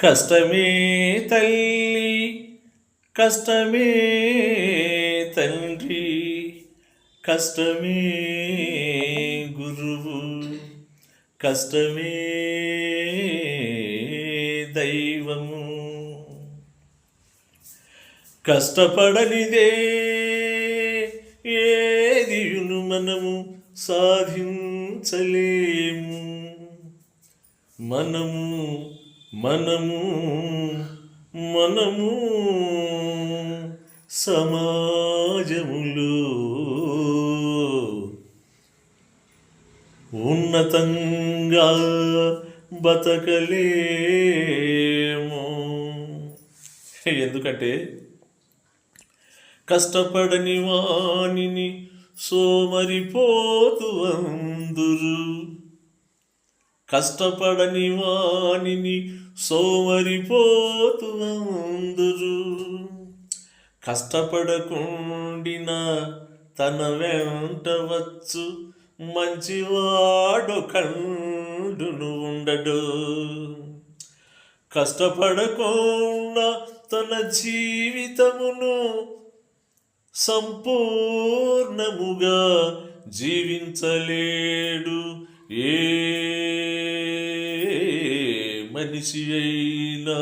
కష్టమే తల్లి కష్టమే తండ్రి కష్టమే గురువు కష్టమే దైవము. కష్టపడనిదే ఏదియును మనము సాధించలేము. మనము మనము మనము సమాజములో ఉన్నతంగా బతకలేము. ఎందుకంటే కష్టపడని వాణిని సోమరిపోతు అందురు. కష్టపడని వాణిని సోమరిపోతు అందురు కష్టపడకుండిన తన వెంట వచ్చు మంచివాడు కండును ఉండడు. కష్టపడకుండా తన జీవితమును సంపూర్ణముగా జీవించలేడు. ఏ మనిషి అయినా